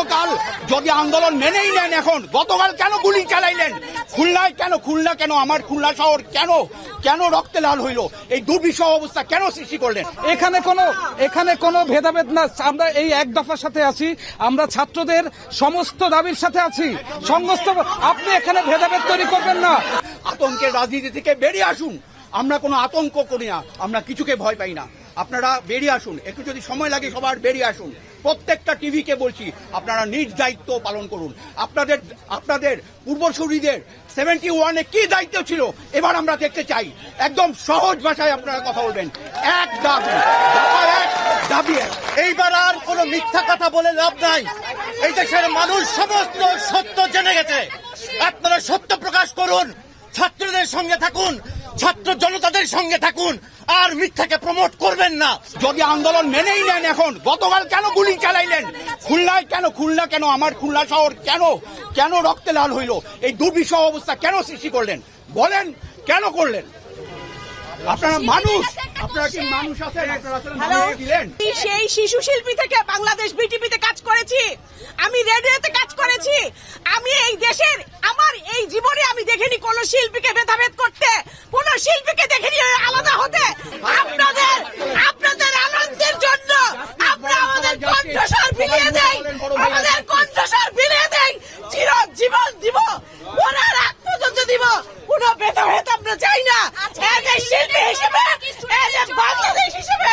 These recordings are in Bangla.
গতকাল যদি আন্দোলন মেনেই নেন এখন গতকাল কেন গুলি চালাইলেন? খুলনায় কেন খুলনা কেন আমার খুলনা শহর কেন? কেন রক্তে লাল হইল? এই দুর্বিষহ অবস্থা কেন সৃষ্টি করলেন? এখানে কোনো এখানে কোনো ভেদাভেদ না। আমরা এই এক দফার সাথে আছি। আমরা ছাত্রদের সমস্ত দাবির সাথে আছি। সমস্ত আপনি এখানে ভেদাভেদ তৈরি করবেন না। আতঙ্কের রাজনীতি থেকে বেরিয়ে আসুন। আমরা কোনো আতঙ্ক করি না। আমরা কিছুকে ভয় পাই না। আপনারা বেরিয়ে আসুন। একটু যদি সময় লাগে সবার, বেরিয়ে আসুন। প্রত্যেকটা টিভিকে বলছি, আপনারা নিজ দায়িত্ব পালন করুন। আপনাদের আপনাদের পূর্বসূরীদের সেভেন্টি ওয়ানে কি দায়িত্ব ছিল, এবার আমরা দেখতে চাই। একদম সহজ ভাষায় আপনারা কথা বলবেন। এক দাবি দাবি এইবার আর কোনো মিথ্যা কথা বলে লাভ নাই। এই দেশের মানুষ সমস্ত সত্য জেনে গেছে। আপনারা সত্য প্রকাশ করুন, ছাত্রদের সঙ্গে থাকুন ছাত্র জনতাদের সঙ্গে থাকুন। আর মিথ্যাকে প্রমোট করবেন না। যদি আন্দোলন মেনেই নেন এখন গতকাল কেন গুলি চালাইলেন? খুলনায় কেন খুলনা কেন আমার খুলনা শহর কেন? কেন রক্তে লাল হইল? এই দুর্বিষহ অবস্থা কেন সৃষ্টি করলেন? বলেন কেন করলেন? আপনারা মানুষ আপনারা কি মানুষ আছেন? আপনারা দিলেন? সেই শিশু শিল্পী থেকে বাংলাদেশ বিটিভিতে কাজ করেছি। আমি রেডিওতে কাজ করেছি। আমি এই দেশের আমার এই জীবনে আমি দেখিনি কোন শিল্পীকে ভেদাভেদ শিল্পীকে দেখিনি আলাদা হতে। আপনাদের আপনাদের আনন্দের জন্য আমরা আমাদের কণ্ঠস্বর বিলিয়ে দেই আমাদের কণ্ঠস্বর বিলিয়ে দেই চিরজীবন দিব ওনার আগ পর্যন্ত দিব। কোন ভেদাভেদ আমরা চাই না। শিল্পী হিসেবে বাংলাদেশ হিসেবে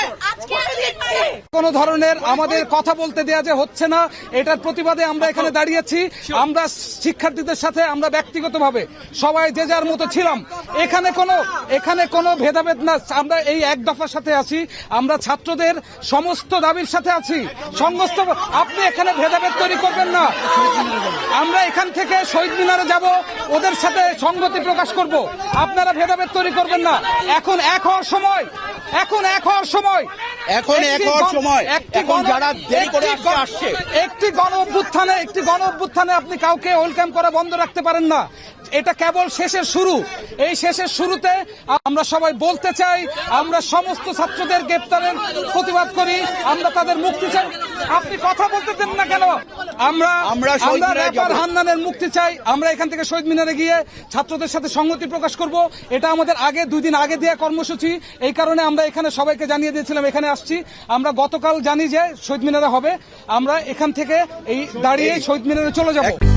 কোনো ধরনের আমাদের কথা বলতে দেওয়া যে হচ্ছে না এটার প্রতিবাদে আমরা এখানে দাঁড়িয়েছি। আমরা শিক্ষার্থীদের সাথে আমরা ব্যক্তিগতভাবে সবাই যে যার মতো ছিলাম এখানে কোনো এখানে কোনো ভেদাভেদ না। আমরা এই এক দফার সাথে আছি। আমরা ছাত্রদের সমস্ত দাবির সাথে আছি। সমস্ত আপনি এখানে ভেদাভেদ তৈরি করবেন না। আমরা এখান থেকে শহীদ মিনারে যাব। ওদের সাথে সংগতি প্রকাশ করব। আপনারা ভেদাভেদ তৈরি করবেন না। এখন এক হওয়ার সময়। এখন এক হওয়ার সময়। এখন এক হওয়ার সময়। একটি এখন যারা দেরি করে আসছে। একটি গণ অভ্যুত্থানে একটি গণ অভ্যুত্থানে আপনি কাউকে ওয়েলকাম করা বন্ধ রাখতে পারেন না। এটা কেবল শেষের শুরু। এই শেষের শুরুতে আমরা সবাই বলতে চাই আমরা সমস্ত ছাত্রদের গ্রেপ্তারের প্রতিবাদ করি আমরা তাদের মুক্তি চাই। আপনি কথা বলতে দেন না কেন? আমরা আমরা র্যাপার হান্নানের মুক্তি চাই। আমরা এখান থেকে শহীদ মিনারে গিয়ে ছাত্রদের সাথে সংগতি প্রকাশ করব। এটা আমাদের আগে দুই দিন আগে দেওয়া কর্মসূচি। এই কারণে আমরা এখানে সবাইকে জানিয়ে দিয়েছিলাম এখানে আসছি। আমরা গতকাল জানি যে শহীদ মিনারে হবে। আমরা এখান থেকে এই দাঁড়িয়ে শহীদ মিনারে চলে যাব।